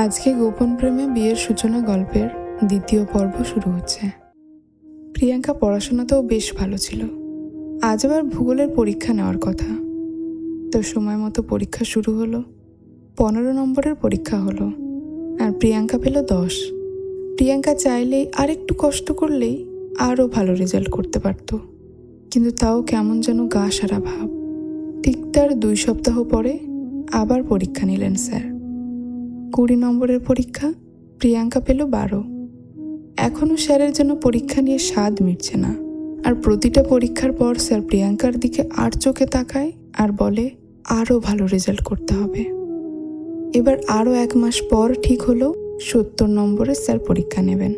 আজকে গোপন প্রেমে বিয়ের সূচনা গল্পের দ্বিতীয় পর্ব শুরু হচ্ছে। প্রিয়াঙ্কা পড়াশোনাতেও বেশ ভালো ছিল। আজ আবার ভূগোলের পরীক্ষা নেওয়ার কথা। তো সময় মতো পরীক্ষা শুরু হলো, পনেরো নম্বরের পরীক্ষা হলো, আর প্রিয়াঙ্কা পেল দশ। প্রিয়াঙ্কা চাইলেই আর একটু কষ্ট করলেই আরও ভালো রেজাল্ট করতে পারতো। কিন্তু তাও কেমন যেন গা সারা ভাব। ঠিক তার দুই সপ্তাহ পরে আবার পরীক্ষা নিলেন স্যার। কুড়ি নম্বরের পরীক্ষা, প্রিয়াঙ্কা পেল বারো। এখনও স্যারের জন্য পরীক্ষা নিয়ে স্বাদ মিটছে না। আর প্রতিটা পরীক্ষার পর স্যার প্রিয়াঙ্কার দিকে আর চোখে তাকায় আর বলে আরও ভালো রেজাল্ট করতে হবে। এবার আরও এক মাস পর ঠিক হলো, সত্তর নম্বরে স্যার পরীক্ষা নেবেন।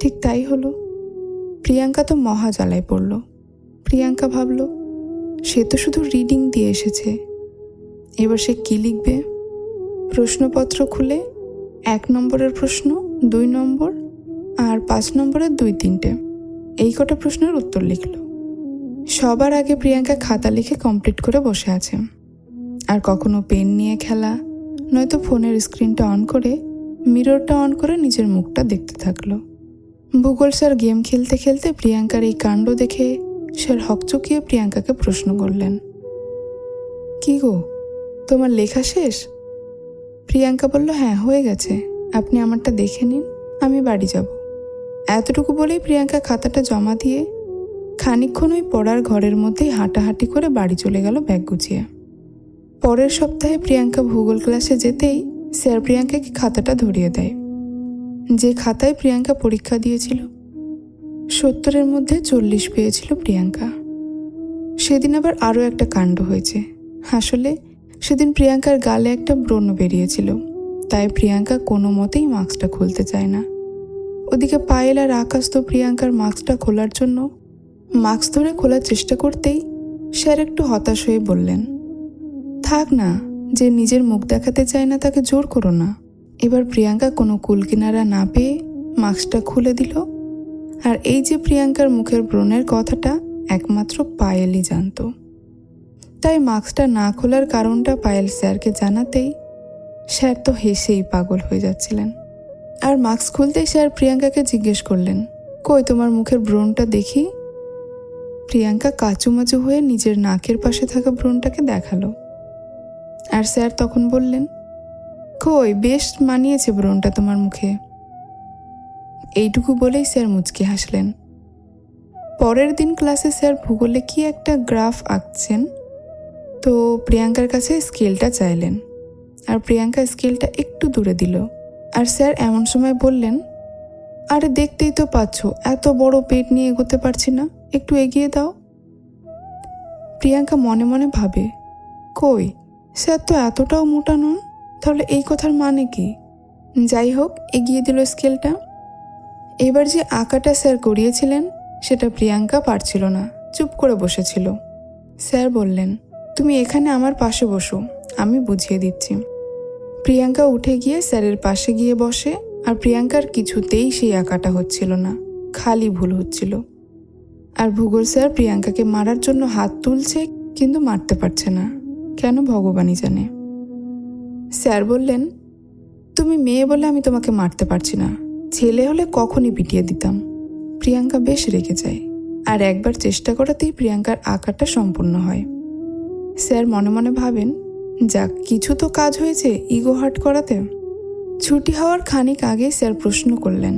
ঠিক তাই হলো। প্রিয়াঙ্কা তো মহা জ্বালায় পড়ল। প্রিয়াঙ্কা ভাবল, সে তো শুধু রিডিং দিয়ে এসেছে। এবার সে কী লিখবে? প্রশ্নপত্র খুলে এক নম্বরের প্রশ্ন, দুই নম্বর আর পাঁচ নম্বরের দুই তিনটে। এই কটা প্রশ্নের উত্তর লিখল। সবার আগে প্রিয়াঙ্কা খাতা লিখে কমপ্লিট করে বসে আছে। আর কখনো পেন নিয়ে খেলা, নয়তো ফোনের স্ক্রিনটা অন করে, মিররটা অন করে নিজের মুখটা দেখতে থাকল। ভূগোল স্যার গেম খেলতে খেলতে প্রিয়াঙ্কার এই কাণ্ড দেখে স্যার হকচকিয়ে প্রিয়াঙ্কাকে প্রশ্ন করলেন, কি গো, তোমার লেখা শেষ? প্রিয়াঙ্কা বলল হ্যাঁ হয়ে গেছে। আপনি আমারটা দেখে নিন, আমি বাড়ি যাব। এতটুকু বলেই প্রিয়াঙ্কা খাতাটা জমা দিয়ে খানিকক্ষণ ওই পড়ার ঘরের মধ্যেই হাঁটাহাঁটি করে বাড়ি চলে গেল ব্যাগ গুছিয়ে। পরের সপ্তাহে প্রিয়াঙ্কা ভূগোল ক্লাসে যেতেই স্যার প্রিয়াঙ্কাকে খাতাটা ধরিয়ে দেয়। যে খাতায় প্রিয়াঙ্কা পরীক্ষা দিয়েছিল, সত্তরের মধ্যে চল্লিশ পেয়েছিল প্রিয়াঙ্কা। সেদিন আবার আরও একটা কাণ্ড হয়েছে। আসলে সেদিন প্রিয়াঙ্কার গালে একটা ব্রণ বেরিয়েছিল। তাই প্রিয়াঙ্কা কোনো মতেই মাস্কটা খুলতে চায় না। ওদিকে পায়েল আর আকাশ তো প্রিয়াঙ্কার মাস্কটা খোলার জন্য মাস্ক ধরে খোলার চেষ্টা করতেই স্যার একটু হতাশ হয়ে বললেন, থাক না, যে নিজের মুখ দেখাতে চায় না তাকে জোর করো না। এবার প্রিয়াঙ্কা কোনো কুলকিনারা না পেয়ে মাস্কটা খুলে দিল। আর এই যে প্রিয়াঙ্কার মুখের ব্রণের কথাটা একমাত্র পায়েলই জানতো। তাই মাস্কটা না খোলার কারণটা পায়েল স্যারকে জানাতেই স্যার তো হেসেই পাগল হয়ে যাচ্ছিলেন। আর মাস্ক খুলতেই স্যার প্রিয়াঙ্কাকে জিজ্ঞেস করলেন, কই তোমার মুখের ব্রণটা দেখি? প্রিয়াঙ্কা কাচুমাচু হয়ে নিজের নাকের পাশে থাকা ব্রণটাকে দেখাল। আর স্যার তখন বললেন, কই, বেশ মানিয়েছে ব্রণটা তোমার মুখে। এইটুকু বলেই স্যার মুচকি হাসলেন। পরের দিন ক্লাসে স্যার ভূগোলে কি একটা গ্রাফ আঁকছেন তো প্রিয়াঙ্কার কাছে স্কেলটা চাইলেন। আর প্রিয়াঙ্কা স্কেলটা একটু দূরে দিল। আর স্যার এমন সময় বললেন, আরে দেখতেই তো পাচ্ছ, এত বড় পেট নিয়ে এগোতে পারছি না। একটু এগিয়ে দাও। প্রিয়াঙ্কা মনে মনে ভাবে, কই, স্যার তো এতটাও মোটা নন, তাহলে এই কথার মানে কি? যাই হোক, এগিয়ে দিল স্কেলটা। এবার যে আঁকাটা স্যার করিয়েছিলেন, সেটা প্রিয়াঙ্কা পারছিল না, চুপ করে বসেছিল। স্যার বললেন তুমি এখানে আমার পাশে বসো, আমি বুঝিয়ে দিচ্ছি। প্রিয়াঙ্কা উঠে গিয়ে স্যারের পাশে গিয়ে বসে, আর প্রিয়াঙ্কার কিছুতেই সেই আঁকাটা হচ্ছিল না, খালি ভুল হচ্ছিল। আর ভূগোল স্যার প্রিয়াঙ্কাকে মারার জন্য হাত তুলছে, কিন্তু মারতে পারছে না, কেন ভগবানই জানে। স্যার বললেন, তুমি মেয়ে বলে আমি তোমাকে মারতে পারছি না, ছেলে হলে কখনই পিটিয়ে দিতাম। প্রিয়াঙ্কা বেশ রেগে যায়, আর একবার চেষ্টা করাতেই প্রিয়াঙ্কার আঁকাটা সম্পূর্ণ হয়। স্যার মনে মনে ভাবেন, যাক, কিছু তো কাজ হয়েছে ইগো হার্ট করাতে। ছুটি হওয়ার খানিক আগে স্যার প্রশ্ন করলেন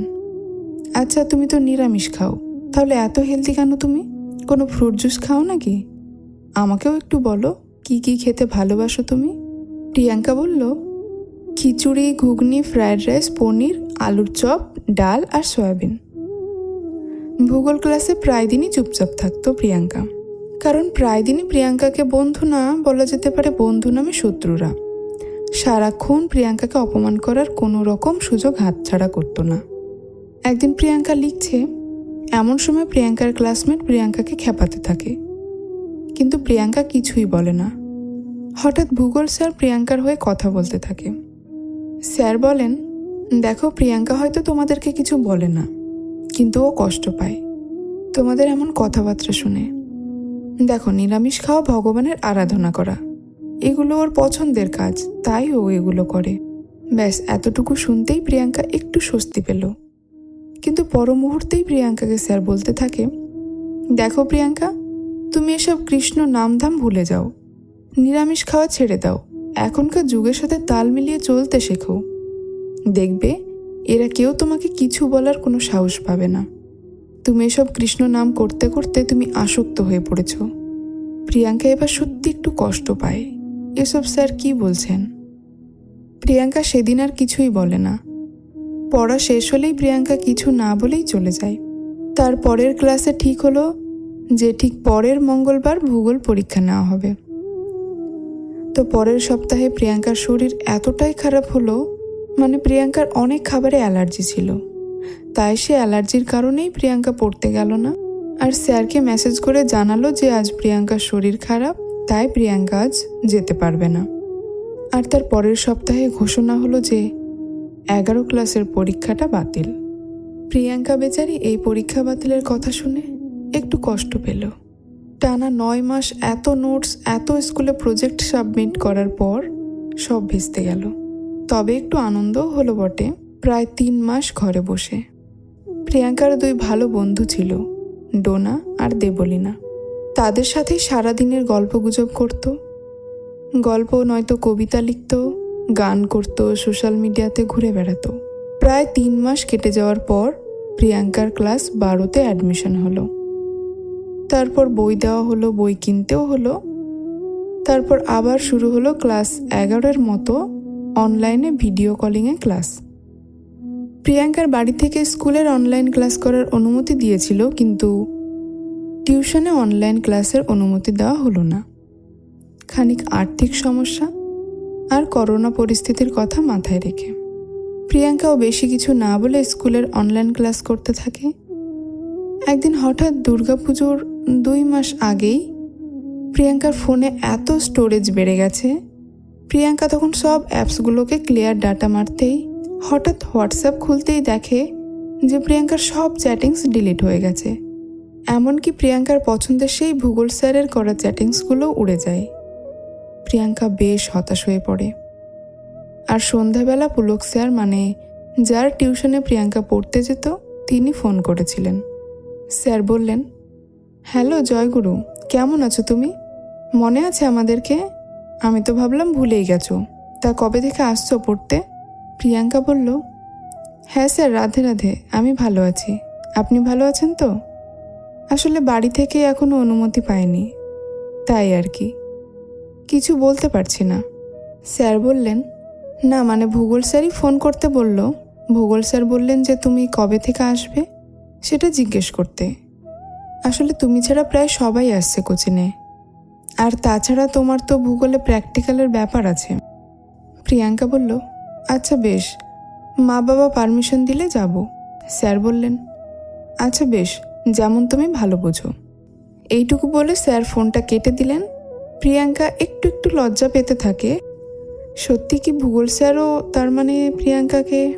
আচ্ছা তুমি তো নিরামিষ খাও, তাহলে এত হেলদি কেন তুমি? কোনো ফ্রুট জুস খাও নাকি? আমাকেও একটু বলো, কি কি খেতে ভালোবাসো তুমি? প্রিয়াঙ্কা বলল, খিচুড়ি, ঘুগনি ফ্রায়েড রাইস পনির, আলুর চপ, ডাল আর সয়াবিন। ভূগোল ক্লাসে প্রায় দিনই চুপচাপ থাকতো প্রিয়াঙ্কা। কারণ প্রায় দিনই প্রিয়াঙ্কাকে বন্ধু না বলা যেতে পারে বন্ধু নামে শত্রুরা। সারাক্ষণ প্রিয়াঙ্কাকে অপমান করার কোনো রকম সুযোগ হাতছাড়া করতো না। একদিন প্রিয়াঙ্কা লিখছে, এমন সময় প্রিয়াঙ্কার ক্লাসমেট প্রিয়াঙ্কাকে খেপাতে থাকে। কিন্তু প্রিয়াঙ্কা কিছুই বলে না। হঠাৎ ভূগোল স্যার প্রিয়াঙ্কার হয়ে কথা বলতে থাকে। স্যার বলেন, দেখো, প্রিয়াঙ্কা হয়তো তোমাদেরকে কিছু বলে না, কিন্তু ও কষ্ট পায়। তোমাদের এমন কথাবার্তা শুনে। দেখো, নিরামিষ খাওয়া ভগবানের আরাধনা করা। এগুলো ওর পছন্দের কাজ, তাই ও এগুলো করে। ব্যাস, এতটুকু শুনতেই প্রিয়াঙ্কা একটু স্বস্তি পেল। কিন্তু পর মুহূর্তেই প্রিয়াঙ্কাকে স্যার বলতে থাকে, দেখো প্রিয়াঙ্কা, তুমি এসব কৃষ্ণ নামধাম ভুলে যাও। নিরামিষ খাওয়া ছেড়ে দাও। এখনকার যুগের সাথে তাল মিলিয়ে চলতে শেখো। দেখবে, এরা কেউ তোমাকে কিছু বলার কোনো সাহস পাবে না। তুমি এসব কৃষ্ণ নাম করতে করতে তুমি আসক্ত হয়ে পড়েছ। প্রিয়াঙ্কা এবার সত্যি একটু কষ্ট পায়। এসব স্যার কি বলছেন? প্রিয়াঙ্কা সেদিন আর কিছুই বলে না। পড়া শেষ হলেই প্রিয়াঙ্কা কিছু না বলেই চলে যায়। তার পরের ক্লাসে ঠিক হলো যে ঠিক পরের মঙ্গলবার ভূগোল পরীক্ষা নেওয়া হবে। তো পরের সপ্তাহে প্রিয়াঙ্কার শরীর এতটাই খারাপ হলো মানে প্রিয়াঙ্কার অনেক খাবারে অ্যালার্জি ছিল। তাই সে অ্যালার্জির কারণেই প্রিয়াঙ্কা পড়তে গেল না। আর স্যারকে মেসেজ করে জানালো যে আজ প্রিয়াঙ্কার শরীর খারাপ, তাই প্রিয়াঙ্কা আজ যেতে পারবে না। আর তার পরের সপ্তাহে ঘোষণা হলো যে এগারো ক্লাসের পরীক্ষাটা বাতিল। প্রিয়াঙ্কা বেচারি এই পরীক্ষা বাতিলের কথা শুনে একটু কষ্ট পেল। টানা নয় মাস এত নোটস, এত স্কুলে প্রজেক্ট সাবমিট করার পর সব ভেস্তে গেল। তবে একটু আনন্দও হলো বটে। প্রায় তিন মাস ঘরে বসে। প্রিয়াঙ্কার দুই ভালো বন্ধু ছিল, ডোনা আর দেবলিনা। তাদের সাথেই সারাদিনের গল্পগুজব করত। গল্প নয়তো কবিতা লিখত, গান করত, সোশ্যাল মিডিয়াতে ঘুরে বেড়াতো। প্রায় তিন মাস কেটে যাওয়ার পর প্রিয়াঙ্কার ক্লাস বারোতে অ্যাডমিশন হলো। তারপর বই দেওয়া হলো, বই কিনতেও হলো। তারপর আবার শুরু হলো ক্লাস এগারোর মতো অনলাইনে ভিডিও কলিংয়ে ক্লাস। প্রিয়াঙ্কার বাড়ি থেকে স্কুলের অনলাইন ক্লাস করার অনুমতি দিয়েছিল, কিন্তু টিউশনে অনলাইন ক্লাসের অনুমতি দেওয়া হলো না। খানিক আর্থিক সমস্যা আর করোনা পরিস্থিতির কথা মাথায় রেখে। প্রিয়াঙ্কাও বেশি কিছু না বলে স্কুলের অনলাইন ক্লাস করতে থাকে। একদিন হঠাৎ দুর্গাপুজোর দুই মাস আগেই প্রিয়াঙ্কার ফোনে এত স্টোরেজ বেড়ে গেছে। প্রিয়াঙ্কা তখন সব অ্যাপসগুলোকে ক্লিয়ার ডাটা মারতেই হঠাৎ হোয়াটসঅ্যাপ খুলতেই দেখে যে প্রিয়াঙ্কার সব চ্যাটিংস ডিলিট হয়ে গেছে। এমনকি প্রিয়াঙ্কার পছন্দের সেই ভূগোল স্যারের করা চ্যাটিংসগুলো উড়ে যায়। প্রিয়াঙ্কা বেশ হতাশ হয়ে পড়ে। আর সন্ধ্যাবেলা পুলক স্যার মানে যার টিউশনে প্রিয়াঙ্কা পড়তে যেত, তিনি ফোন করেছিলেন। স্যার বললেন, হ্যালো জয়গুরু, কেমন আছো তুমি? মনে আছে আমাদেরকে? আমি তো ভাবলাম ভুলেই গেছো। তা কবে থেকে আসছো পড়তে? প্রিয়াঙ্কা বলল হ্যাঁ স্যার, রাধে রাধে, আমি ভালো আছি। আপনি ভালো আছেন তো? আসলে বাড়ি থেকে এখনও অনুমতি পাইনি, তাই আর কি। কিছু বলতে পারছি না। স্যার বললেন, না মানে ভূগোল স্যারই ফোন করতে বলল। ভূগোল স্যার বললেন যে তুমি কবে থেকে আসবে, সেটা জিজ্ঞেস করতে। আসলে তুমি ছাড়া প্রায় সবাই আসছে কোচিনে। আর তাছাড়া তোমার তো ভূগোলে প্র্যাকটিক্যালের ব্যাপার আছে। প্রিয়াঙ্কা বলল আচ্ছা বেশ মা বাবা পারমিশন দিলে যাব, স্যার বললেন। আচ্ছা বেশ, যেমন তুমি ভালো বোঝো। এইটুকু বলে স্যার ফোনটা কেটে দিলেন। প্রিয়াঙ্কা একটু একটু লজ্জা পেতে থাকে। সত্যি কি ভূগোল স্যারও তার মানে প্রিয়াঙ্কাকে?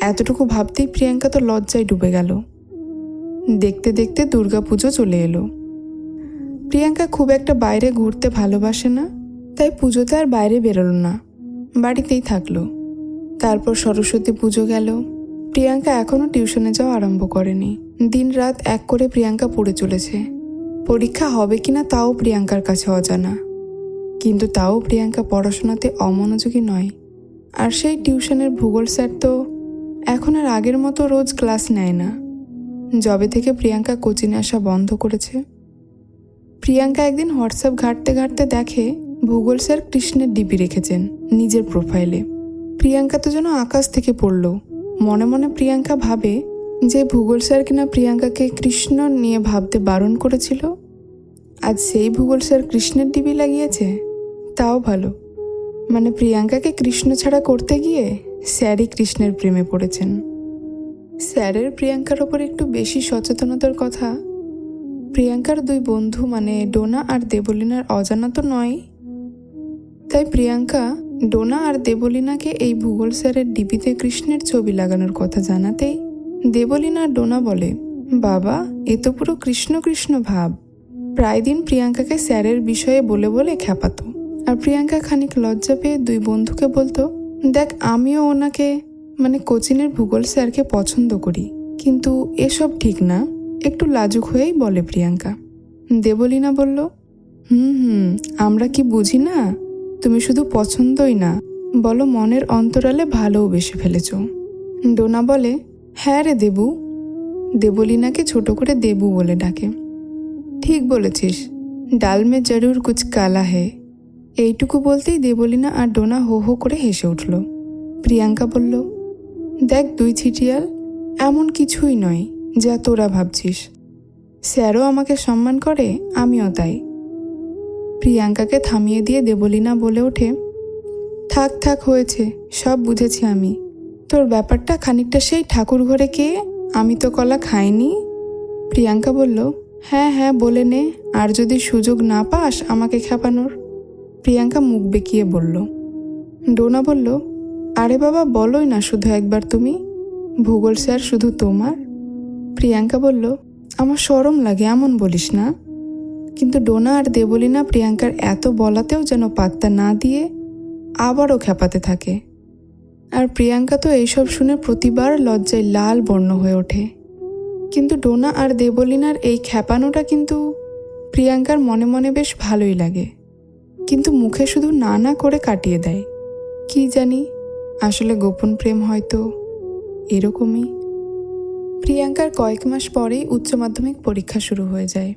এতটুকু ভাবতেই প্রিয়াঙ্কা তো লজ্জায় ডুবে গেল। দেখতে দেখতে দুর্গাপুজো চলে এলো। প্রিয়াঙ্কা খুব একটা বাইরে ঘুরতে ভালোবাসে না, তাই পুজোতে আর বাইরে বেরোলো না। বাড়িতেই থাকল। তারপর সরস্বতী পুজো গেল। প্রিয়াঙ্কা এখনও টিউশনে যাওয়া আরম্ভ করেনি। দিন রাত এক করে প্রিয়াঙ্কা পড়ে চলেছে। পরীক্ষা হবে কিনা তাও প্রিয়াঙ্কার কাছে অজানা। কিন্তু তাও প্রিয়াঙ্কা পড়াশোনাতে অমনোযোগী নয়। আর সেই টিউশনের ভূগোল স্যার তো এখন আর আগের মতো রোজ ক্লাস নেয় না। জবে থেকে প্রিয়াঙ্কা কোচিনে আসা বন্ধ করেছে। প্রিয়াঙ্কা একদিন হোয়াটসঅ্যাপ ঘাঁটতে ঘাঁটতে দেখে ভূগোল স্যার কৃষ্ণের ডিপি রেখেছেন নিজের প্রোফাইলে। প্রিয়াঙ্কা তো যেন আকাশ থেকে পড়ল। মনে মনে প্রিয়াঙ্কা ভাবে যে ভূগোল স্যার কিনা প্রিয়াঙ্কাকে কৃষ্ণ নিয়ে ভাবতে বারণ করেছিল। আজ সেই ভূগোল স্যার কৃষ্ণের ডিবি লাগিয়েছে? তাও ভালো। মানে প্রিয়াঙ্কাকে কৃষ্ণ ছাড়া করতে গিয়ে স্যারই কৃষ্ণের প্রেমে পড়েছেন। স্যারের প্রিয়াঙ্কার ওপর একটু বেশি সচেতনতার কথা। প্রিয়াঙ্কার দুই বন্ধু মানে ডোনা আর দেবলিনার অজানা তো নয়। তাই প্রিয়াঙ্কা, ডোনা আর দেবলিনাকে এই ভূগোল স্যারের ডিবিতে কৃষ্ণের ছবি লাগানোর কথা জানাতেই দেবলিনা ডোনা বলে, বাবা, এ তো পুরো কৃষ্ণ কৃষ্ণ ভাব। প্রায় দিন প্রিয়াঙ্কাকে স্যারের বিষয়ে বলে বলে খ্যাপাত। আর প্রিয়াঙ্কা খানিক লজ্জা পেয়ে দুই বন্ধুকে বলতো, দেখ, আমিও ওনাকে মানে কোচিনের ভূগোল স্যারকে পছন্দ করি, কিন্তু এসব ঠিক না। একটু লাজুক হয়েই বলে প্রিয়াঙ্কা। দেবলীনা বলল, হুম হুম, আমরা কি বুঝি না? তুমি শুধু পছন্দই না, বলো মনের অন্তরালে ভালোবেসে ফেলেছ। ডোনা বলে হ্যাঁ রে দেবু। দেবলীনাকে ছোট করে দেবু বলে ডাকে। ঠিক বলেছিস, ডাল মে জরুর কুচ কালা হে এইটুকু বলতেই দেবলীনা আর ডোনা হো হো করে হেসে উঠল। প্রিয়াঙ্কা বলল, দেখ দুই ছিটিয়াল, এমন কিছুই নয় যা তোরা ভাবছিস। স্যারও আমাকে সম্মান করে, আমিও তাই। প্রিয়াঙ্কাকে থামিয়ে দিয়ে দেবলীনা বলে ওঠে, থাক থাক, হয়েছে, সব বুঝেছি আমি। তোর ব্যাপারটা খানিকটা সেই ঠাকুর ঘরে কে? আমি তো কলা খাইনি। প্রিয়াঙ্কা বলল হ্যাঁ হ্যাঁ বলে নে, আর যদি সুযোগ না পাস আমাকে খেপানোর। প্রিয়াঙ্কা মুখ বেঁকিয়ে বলল। ডোনা বলল, আরে বাবা, বলোই না শুধু একবার তুমি, ভূগোল স্যার শুধু তোমার? প্রিয়াঙ্কা বলল, আমার সরম লাগে, এমন বলিস না। কিন্তু ডোনা আর দেবলীনা প্রিয়াঙ্কার এত বলাতেও যেন পাত্তা না দিয়ে আবারও খেপাতে থাকে। আর প্রিয়াঙ্কা তো এইসব শুনে প্রতিবার লজ্জায় লাল বর্ণ হয়ে ওঠে। কিন্তু ডোনা আর দেবলিনার এই খ্যাপানোটা কিন্তু প্রিয়াঙ্কার মনে মনে বেশ ভালোই লাগে। কিন্তু মুখে শুধু না না করে কাটিয়ে দেয়। কি জানি, আসলে গোপন প্রেম হয়তো এরকমই। প্রিয়াঙ্কার কয়েক মাস পরেই উচ্চ মাধ্যমিক পরীক্ষা শুরু হয়ে যায়।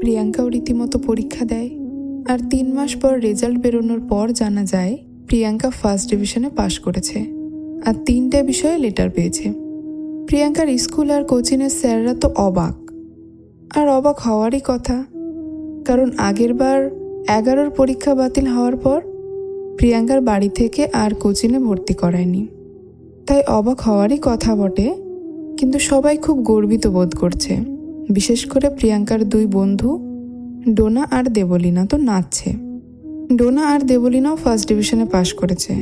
প্রিয়াঙ্কাও রীতিমতো পরীক্ষা দেয়। আর তিন মাস পর রেজাল্ট বেরোনোর পর জানা যায়, প্রিয়াঙ্কা ফার্স্ট ডিভিশনে পাশ করেছে। আর তিনটে বিষয়ে লেটার পেয়েছে। প্রিয়াঙ্কার স্কুল আর কোচিংয়ের স্যাররা তো অবাক। আর অবাক হওয়ারই কথা। কারণ আগের বার এগারোর পরীক্ষা বাতিল হওয়ার পর প্রিয়াঙ্কার বাড়ি থেকে আর কোচিনে ভর্তি করায়নি। তাই অবাক হওয়ারই কথা বটে, কিন্তু সবাই খুব গর্বিত বোধ করছে। বিশেষ করে প্রিয়াঙ্কার দুই বন্ধু, ডোনা আর দেবলীনা তো নাচছে। ডোনা আর দেবলীনাও ফার্স্ট ডিভিশনে পাশ করেছে।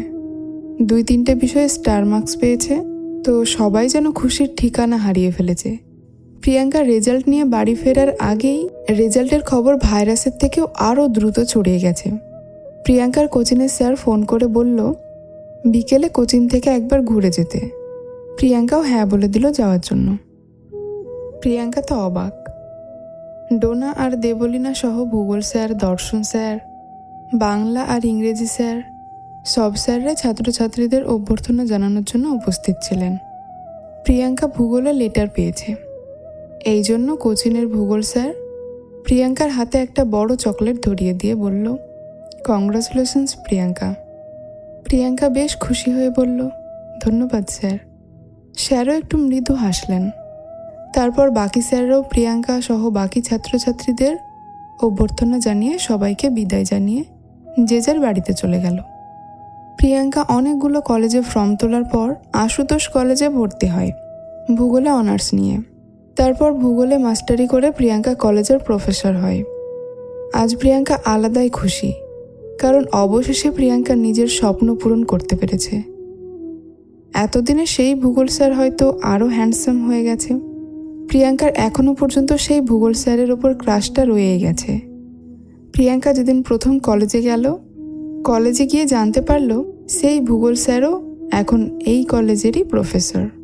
দুই তিনটে বিষয়ে স্টার মার্কস পেয়েছে, তো সবাই যেন খুশির ঠিকানা হারিয়ে ফেলেছে। প্রিয়াঙ্কা রেজাল্ট নিয়ে বাড়ি ফেরার আগেই রেজাল্টের খবর ভাইরাসের থেকেও আরও দ্রুত ছড়িয়ে গেছে। প্রিয়াঙ্কার কোচিনের স্যার ফোন করে বলল, বিকেলে কোচিন থেকে একবার ঘুরে যেতে। প্রিয়াঙ্কাও হ্যাঁ বলে দিল যাওয়ার জন্য। প্রিয়াঙ্কা তো অবাক। ডোনা আর দেবলীনা সহ ভূগোল স্যার, দর্শন স্যার, বাংলা আর ইংরেজি স্যার, সব স্যাররা ছাত্রছাত্রীদের অভ্যর্থনা জানানোর জন্য উপস্থিত ছিলেন। প্রিয়াঙ্কা ভূগোলে লেটার পেয়েছে। এই জন্য কোচিনের ভূগোল স্যার প্রিয়াঙ্কার হাতে একটা বড় চকলেট ধরিয়ে দিয়ে বলল, কংগ্রাচুলেশনস, প্রিয়াঙ্কা। প্রিয়াঙ্কা বেশ খুশি হয়ে বলল, ধন্যবাদ স্যার। স্যারও একটু মৃদু হাসলেন। তারপর বাকি স্যাররাও প্রিয়াঙ্কা সহ বাকি ছাত্রছাত্রীদের অভ্যর্থনা জানিয়ে সবাইকে বিদায় জানিয়ে যে যার বাড়িতে চলে গেল। প্রিয়াঙ্কা অনেকগুলো কলেজে ফর্ম তোলার পর আশুতোষ কলেজে ভর্তি হয়, ভূগোলে অনার্স নিয়ে। তারপর ভূগোলে মাস্টারি করে প্রিয়াঙ্কা কলেজের প্রফেসর হয়। আজ প্রিয়াঙ্কা আলাদাই খুশি, কারণ অবশেষে প্রিয়াঙ্কা নিজের স্বপ্ন পূরণ করতে পেরেছে। এতদিনে সেই ভূগোল স্যার হয়তো আরও হ্যান্ডসাম হয়ে গেছে। প্রিয়াঙ্কার এখনও পর্যন্ত সেই ভূগোল স্যারের ওপর ক্রাশটা রয়ে গেছে। প্রিয়াঙ্কা যেদিন প্রথম কলেজে গেল, কলেজে গিয়ে জানতে পারল সেই ভূগোল স্যারও এখন এই কলেজেরই প্রফেসর।